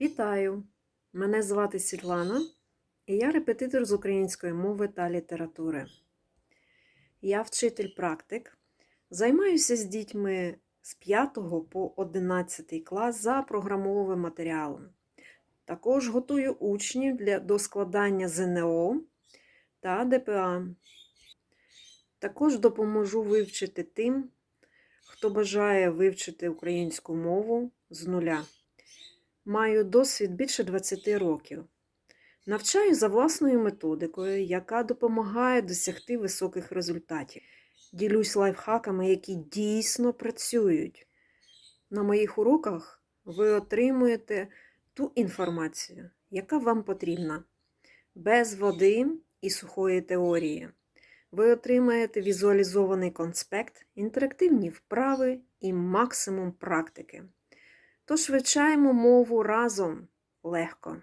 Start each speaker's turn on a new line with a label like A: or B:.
A: Вітаю! Мене звати Світлана, і я репетитор з української мови та літератури. Я вчитель-практик, займаюся з дітьми з 5 по 11 клас за програмовим матеріалом. Також готую учнів для до складання ЗНО та ДПА. Також допоможу вивчити тим, хто бажає вивчити українську мову з нуля. Маю досвід більше 20 років. Навчаю за власною методикою, яка допомагає досягти високих результатів. Ділюсь лайфхаками, які дійсно працюють. На моїх уроках ви отримуєте ту інформацію, яка вам потрібна, без води і сухої теорії. Ви отримаєте візуалізований конспект, інтерактивні вправи і максимум практики. Тож вивчаємо мову разом легко.